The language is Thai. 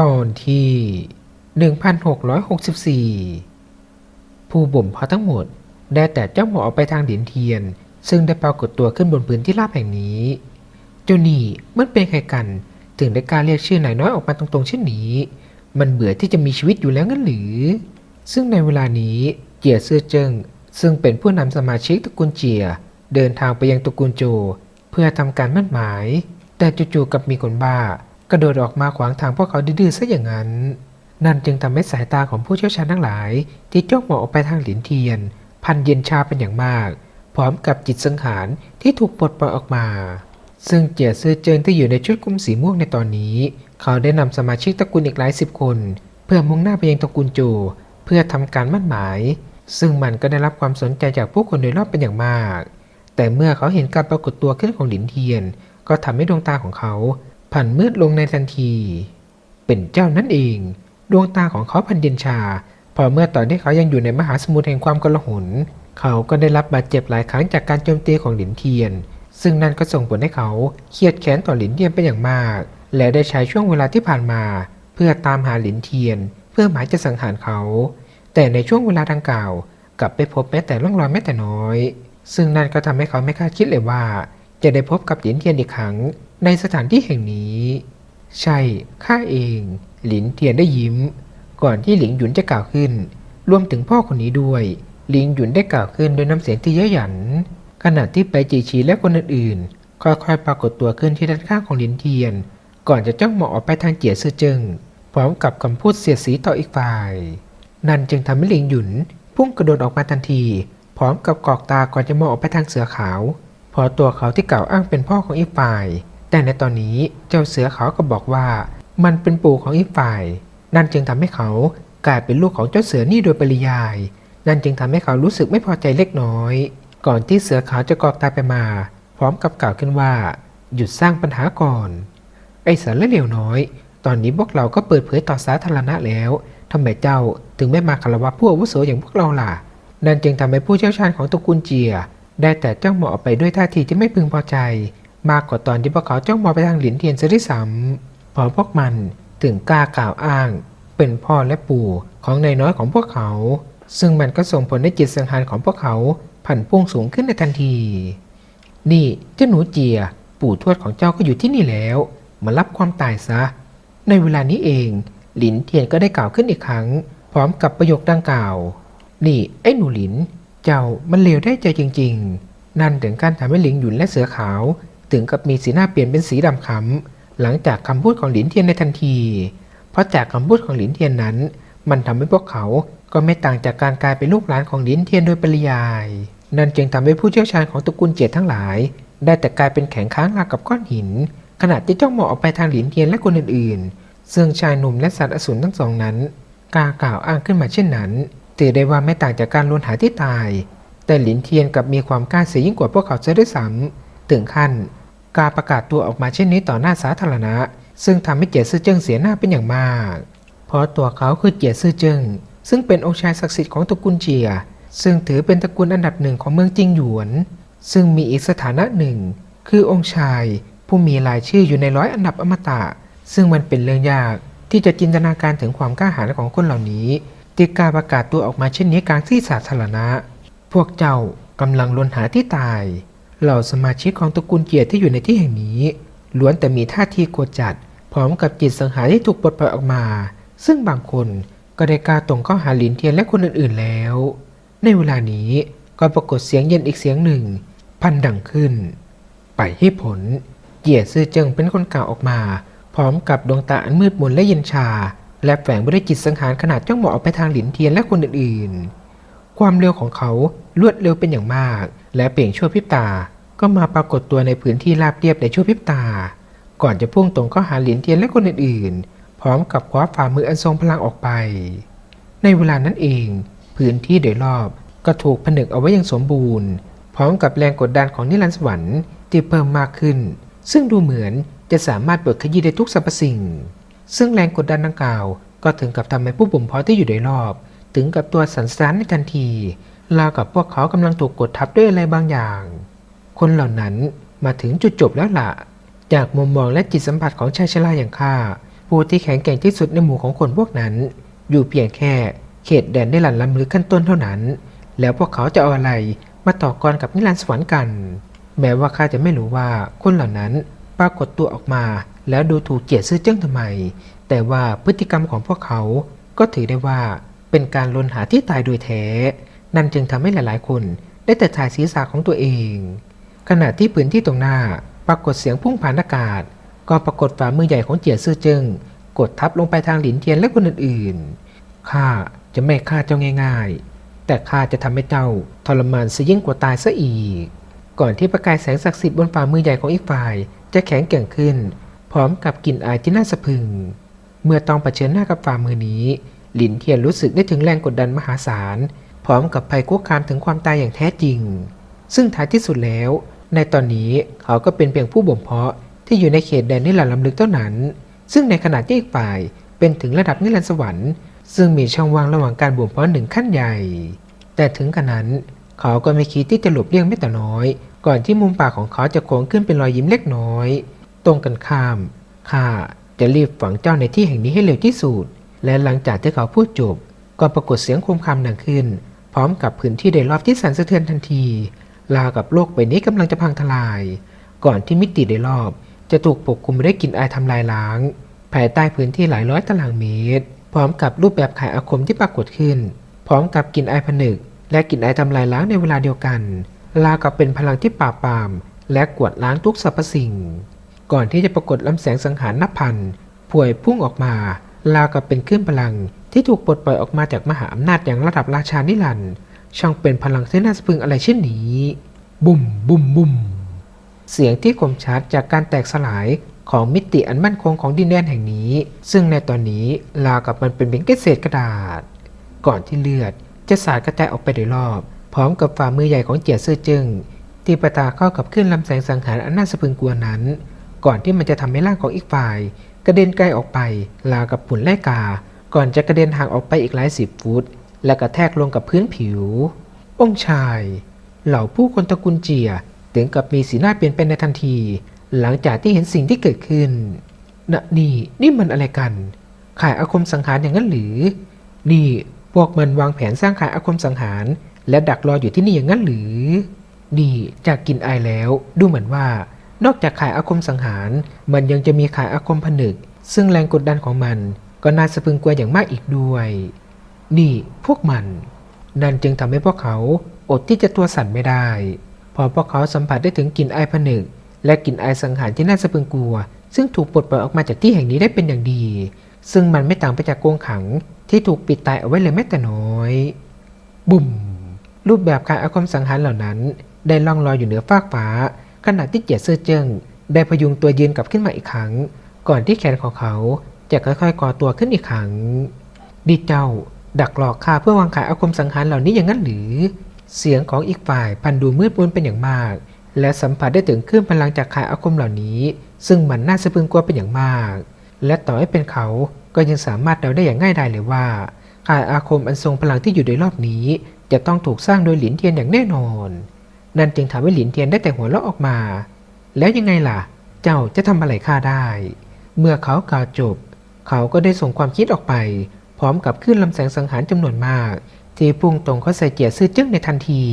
ตอนที่ 1664 ผู้บ่มเพาะทั้งหมด ได้แต่เจ้าหมอออกไปทางเดินเทียน ซึ่งได้ปรากฏตัวขึ้นบนพื้นที่ราบแห่งนี้ เจ้านี่มันเป็นใครกัน ถึงได้กล้ารเรียกชื่อนายน้อยออกมาตรงๆเช่นนี้ มันเบื่อที่จะมีชีวิตอยู่แล้วงั้นหรือ ซึ่งในเวลานี้เจียเซื่อเจิงซึ่งเป็นผู้นำสมาชิกตระกูลเจีย เดินทางไปยังตระกูลโจ เพื่อทำการมั่นหมาย แต่จู่ๆกับมีคนบ้า กระโดดออกมาขวางทางพวกเขาดื้อๆซะอย่างนั้น นั่นจึงทำให้สายตาของผู้เชี่ยวชาญทั้งหลาย ที่จ้องมองออกไปทางหลินเทียน พันเย็นชาเป็นอย่างมาก พร้อมกับจิตสังหารที่ถูกปลดปล่อยออกมา ซึ่งเจียซื่อเจิงที่อยู่ในชุดคลุมสีม่วงในตอนนี้ เขาได้นำสมาชิกตระกูลอีกหลายสิบคน เพื่อมุ่งหน้าไปยังตระกูลโจ เพื่อทำการมั่นหมาย ซึ่งมันก็ได้รับความสนใจจากผู้คนโดยรอบเป็นอย่างมาก แต่เมื่อเขาเห็นการปรากฏตัวขึ้นของหลินเทียน ก็ทำให้ดวงตาของเขา ผันมืดลงในทันที เป็นเจ้านั่นเอง ดวงตาของเขาพันเย็นชา พอเมื่อตอนที่เขายังอยู่ในมหาสมุทรแห่งความกลาหนเขาก็ได้รับบาดเจ็บหลายครั้งจากการโจมตีของหลินเทียน ซึ่งนั่นก็ส่งผลให้เขาเครียดแค้นต่อหลินเทียนเป็นอย่างมาก และได้ใช้ช่วงเวลาที่ผ่านมา เพื่อตามหาหลินเทียน เพื่อหมายจะสังหารเขา แต่ในช่วงเวลาดังกล่าว กลับไปพบแม้แต่ร่องรอยแม้แต่น้อย ซึ่งนั่นก็ทำให้เขาไม่คาดคิดเลยว่า จะได้พบกับหลินเทียนอีกครั้ง ในสถานที่แห่งนี้ ใช่ข้าเอง หลินเทียนได้ยิ้ม ก่อนที่หลิงหยุนจะกล่าวขึ้น รวมถึงพ่อคนนี้ด้วย หลิงหยุนได้กล่าวขึ้นด้วยน้ำเสียงที่เย้ยหยัน ขณะที่ไปจีชีและคนอื่นๆ ค่อยๆปรากฏตัวขึ้นที่ด้านข้างของหลินเทียน ก่อนจะจ้องมองออกไปทางเจียซื่อเจิงพร้อมกับคำพูดเสียดสีต่ออีกฝ่าย นั่นจึงทำให้หลิงหยุนพุ่งกระโดดออกมาทันที พร้อมกับกอกตาก่อนจะมองออกไปทางเสือขาว พอตัวเขาที่กล่าวอ้างเป็นพ่อของอีกฝ่าย แต่ในตอนนี้เจ้าเสือเขาก็บอกว่า มันเป็นปู่ของอีกฝ่าย นั่นจึงทำให้เขากลายเป็นลูกของเจ้าเสือนี่โดยปริยาย นั่นจึงทำให้เขารู้สึกไม่พอใจเล็กน้อย ก่อนที่เสือขาวจะกอกตาไปมา พร้อมกับกล่าวขึ้นว่า หยุดสร้างปัญหาก่อน ไอ้สารเลวน้อย ตอนนี้พวกเราก็เปิดเผยต่อสาธารณะแล้วทำไมเจ้าถึงไม่มาคารวะผู้อาวุโสอย่างพวกเราล่ะ นั่นจึงทำให้ผู้เชี่ยวชาญของตระกูลเจีย ได้แต่จ้องมองออกไปด้วยท่าทีที่ไม่พึงพอใจ มากกว่าตอนที่พวกเขาจ้องมองไปทางหลินเทียนซะด้วยซ้ำเพอพวกมันถึงกล้ากล่าวอ้าง เป็นพ่อและปู่ของนายน้อยของพวกเขา ซึ่งมันก็ส่งผลให้จิตสังหารของพวกเขาผันพุ่งสูงขึ้นในทันที นี่เจ้าหนูเจีย ปู่ทวดของเจ้าก็อยู่ที่นี่แล้ว มารับความตายซะ ในเวลานี้เอง หลินเทียนก็ได้กล่าวขึ้นอีกครั้ง พร้อมกับประโยคดังกล่าว นี่ไอ้หนูหลิน เจ้ามันเลวได้ใจจริง ๆ นั่นถึงการทำให้หลิงหยุนและเสือขาว ถึงกับมีสีหน้าเปลี่ยนเป็นสีดำคล้ำหลังจากคำพูดของหลินเทียนในทันที เพราะจากคำพูดของหลินเทียนนั้น มันทำให้พวกเขาก็ไม่ต่างจากการกลายเป็นลูกหลานของหลินเทียนโดยปริยาย นั่นจึงทำให้ผู้เชี่ยวชาญของตระกูลเจียทั้งหลาย ได้แต่กลายเป็นแข็งค้างราวกับก้อนหิน ขณะที่จ้องมองออกไปทางหลินเทียนและคนอื่นๆ ซึ่งชายหนุ่มและสัตว์อสูรทั้งสองนั้นกล้ากล่าวอ้างขึ้นมาเช่นนั้นถือได้ว่าไม่ต่างจากการลวนหาที่ตาย แต่หลินเทียนกลับมีความกล้าเสียยิ่งกว่าพวกเขาเสียด้วยซ้ำถึงขั้น การประกาศตัวออกมาเช่นนี้ต่อหน้าสาธารณะ ซึ่งทำให้เจียซื่อเจิ้งเสียหน้าเป็นอย่างมาก เพราะตัวเขาคือเจียซื่อเจิ้งซึ่งเป็นองค์ชายศักดิ์สิทธิ์ของตระกูลเจีย ซึ่งถือเป็นตระกูลอันดับหนึ่งของเมืองจิงหยวน ซึ่งมีอีกสถานะหนึ่ง คือองค์ชายผู้มีรายชื่ออยู่ในร้อยอันดับอมตะ ซึ่งมันเป็นเรื่องยากที่จะจินตนาการถึงความกล้าหาญของคนเหล่านี้ที่กล้าประกาศตัวออกมาเช่นนี้กลางที่สาธารณะ พวกเจ้ากำลังลวนหาที่ตาย เหล่าสมาชิกของตระกูลเกียรติที่อยู่ในที่แห่งนี้ ล้วนแต่มีท่าทีโกรธจัด พร้อมกับจิตสังหารที่ถูกปลดปล่อยออกมา ซึ่งบางคนก็ได้กล้าตรงเข้าหาหลินเทียนและคนอื่นๆแล้ว ในเวลานี้ก็ปรากฏเสียงเย็นอีกเสียงหนึ่ง พันดังขึ้น ไปให้ผลเจียรติซื่อเจิงเป็นคนกล่าวออกมา พร้อมกับดวงตาอันมืดมนและเย็นชา และแฝงไปด้วยจิตสังหารขนาดจ้องมองออกไปทางหลินเทียนและคนอื่นๆ ความเร็วของเขารวดเร็วเป็นอย่างมาก และเปล่งชั่วพริบตา ก็มาปรากฏตัวในพื้นที่ราบเรียบในชั่วพริบตา ก่อนจะพุ่งตรงเข้าหาหลินเทียนและคนอื่นๆ พร้อมกับคว้าฝ่ามืออันทรงพลังออกไป ในเวลานั้นเอง พื้นที่โดยรอบก็ถูกผนึกเอาไว้อย่างสมบูรณ์ พร้อมกับแรงกดดันของนิรันดร์สวรรค์ที่เพิ่มมากขึ้น ซึ่งดูเหมือนจะสามารถปลดขยี้ได้ทุกสรรพสิ่ง ซึ่งแรงกดดันดังกล่าว ก็ถึงกับทำให้ผู้บ่มเพาะที่อยู่โดยรอบ ถึงกับตัวสั่นสะท้านในทันทีราวกับพวกเขากำลังถูกกดทับด้วยอะไรบางอย่าง คนเหล่านั้นมาถึงจุดจบแล้วล่ะ จากมุมมองและจิตสัมผัสของชายชราอย่างข้าผู้ที่แข็งแกร่งที่สุดในหมู่ของคนพวกนั้น อยู่เพียงแค่เขตแดนได้หลั่นล้ำลึกขั้นต้นเท่านั้น แล้วพวกเขาจะเอาอะไรมาต่อกรกับนิรันดร์สวรรค์กัน แม้ว่าข้าจะไม่รู้ว่าคนเหล่านั้นปรากฏตัวออกมา แล้วดูถูกเกียรติซื่อเจิ้งทำไม แต่ว่าพฤติกรรมของพวกเขาก็ถือได้ว่า เป็นการลนหาที่ตายโดยแท้ นั่นจึงทำให้หลายๆ คนได้แต่ถ่ายศีรษะของตัวเอง ขณะที่พื้นที่ตรงหน้าปรากฏเสียงพุ่งผ่านอากาศ ก็ปรากฏฝ่ามือใหญ่ของเจียซื่อเจิงกดทับลงไปทางหลินเทียนและคนอื่นๆข้าจะไม่ฆ่าเจ้าง่าย ๆ แต่ข้าจะทำให้เจ้าทรมานซะยิ่งกว่าตายซะอีก ก่อนที่ประกายแสงศักดิ์สิทธิ์บนฝ่ามือใหญ่ของอีกฝ่าย จะแข็งแกร่งขึ้น พร้อมกับกลิ่นอายที่น่าสะพรึง เมื่อต้องเผชิญหน้ากับฝ่ามือนี้ ลินเทียนรู้สึกได้ถึงแรงกดดันมหาศาล พร้อมกับภัยคุกคามถึงความตายอย่างแท้จริง ซึ่งท้ายที่สุดแล้ว ในตอนนี้เขาก็เป็นเพียงผู้บ่มเพาะที่อยู่ในเขตแดนนิรันดร์ลำลึกเท่านั้น ซึ่งในขณะที่อีกฝ่ายเป็นถึงระดับนิรันดร์สวรรค์ ซึ่งมีช่องว่างระหว่างการบ่มเพาะหนึ่งขั้นใหญ่ แต่ถึงขนาดนั้น เขาก็ไม่คิดที่จะหลบเลี่ยงแม้แต่น้อย ก่อนที่มุมปากของเขาจะโค้งขึ้นเป็นรอยยิ้มเล็กน้อย ตรงกันข้ามข้าจะรีบฝังเจ้าในที่แห่งนี้ให้เร็วที่สุด และหลังจากที่เขาพูดจบก็ปรากฏเสียงคมคำดังขึ้น พร้อมกับพื้นที่โดยรอบที่สั่นสะเทือนทันที ราวกับโลกใบนี้กำลังจะพังทลาย ก่อนที่มิติโดยรอบ จะถูกปกคลุมด้วยกลิ่นอายทำลายล้าง ภายใต้พื้นที่หลายร้อยตารางเมตร พร้อมกับรูปแบบขายอาคมที่ปรากฏขึ้น พร้อมกับกลิ่นอายผนึก และกลิ่นอายทำลายล้างในเวลาเดียวกัน ราวกับเป็นพลังที่ปราบปราม และกวดล้างทุกสรรพสิ่ง ก่อนที่จะปรากฏลำแสงสังหารนับพันพวยพุ่งออกมา ราวกับเป็นคลื่นพลังที่ถูกปลดปล่อยออกมาจากมหาอำนาจอย่างระดับราชานิรันดร์ช่างเป็นพลังที่น่าสะพรึงอะไรเช่นนี้ บุ่มบุ่มบุ่มเสียงที่คมชัดจากการแตกสลายของมิติอันมั่นคงของดินแดนแห่งนี้ ซึ่งในตอนนี้ราวกับมันเป็นเพียงแค่เศษกระดาษ ก่อนที่เลือดจะสาดกระจายออกไปโดยรอบ พร้อมกับฝ่ามือใหญ่ของเจียซื่อจึงที่ประตาเข้ากับขึ้นลำแสงสังหารอันน่าสะพรึงกลัวนั้น ก่อนที่มันจะทำให้ร่างของอีกฝ่าย กระเด็นไกลออกไปราวกับผุนไล่กา ก่อนจะกระเด็นห่างออกไปอีกหลายสิบฟุต และกระแทกลงกับพื้นผิว องค์ชาย เหล่าผู้คนตระกูลเจียถึงกับมีสีหน้าเปลี่ยนไปในทันที หลังจากที่เห็นสิ่งที่เกิดขึ้นนะนี่นี่มันอะไรกัน ขายอาคมสังหารอย่างนั้นหรือ นี่พวกมันวางแผนสร้างขายอาคมสังหาร และดักรออยู่ที่นี่อย่างนั้นหรือ นี่จากกินไอายแล้ว ดูเหมือนว่า นอกจากขายอาคมสังหาร มันยังจะมีขายอาคมผนึก ซึ่งแรงกดดันของมันก็น่าสะพรึงกลัวอย่างมากอีกด้วย นี่พวกมัน นั่นจึงทำให้พวกเขาอดที่จะตัวสั่นไม่ได้ พอพวกเขาสัมผัสได้ถึงกลิ่นไอผนึก และกลิ่นไอสังหารที่น่าสะพรึงกลัว ซึ่งถูกปลดปล่อยออกมาจากที่แห่งนี้ได้เป็นอย่างดี ซึ่งมันไม่ต่างไปจากกรงขัง ที่ถูกปิดตายเอาไว้เลยแม้แต่น้อย บุ่มรูปแบบการอาคมสังหารเหล่านั้น ได้ล่องลอยอยู่เหนือฟากฟ้า ขณะที่เจียเสื้อเจิ้งได้พยุงตัวยืนกลับขึ้นมาอีกครั้ง ก่อนที่แขนของเขาจะค่อยๆก่อตัวขึ้นอีกครั้งดิเจ้า ดักหลอกข้าเพื่อวางขายอาคมสังหารเหล่านี้อย่างนั้นหรือ เสียงของอีกฝ่ายพันดูมืดมนเป็นอย่างมาก และสัมผัสได้ถึงคลื่นพลังจากขายอาคมเหล่านี้ ซึ่งมันน่าสะพรึงกลัวเป็นอย่างมาก และต่อให้เป็นเขาก็ยังสามารถเดาได้อย่างง่ายดายเลยว่าขายอาคมอันทรงพลังที่อยู่โดยรอบนี้ จะต้องถูกสร้างโดยหลินเทียนอย่างแน่นอน นั่นจึงทำให้หลินเทียนได้แต่หัวเราะออกมา แล้วยังไงล่ะ เจ้าจะทำอะไรข้าได้ เมื่อเขากล่าวจบ เขาก็ได้ส่งความคิดออกไป พร้อมกับขึ้นลำแสงสังหารจำนวนมาก ที่พุ่งตรงเข้าใส่เจียซื่อจึ้งในทันที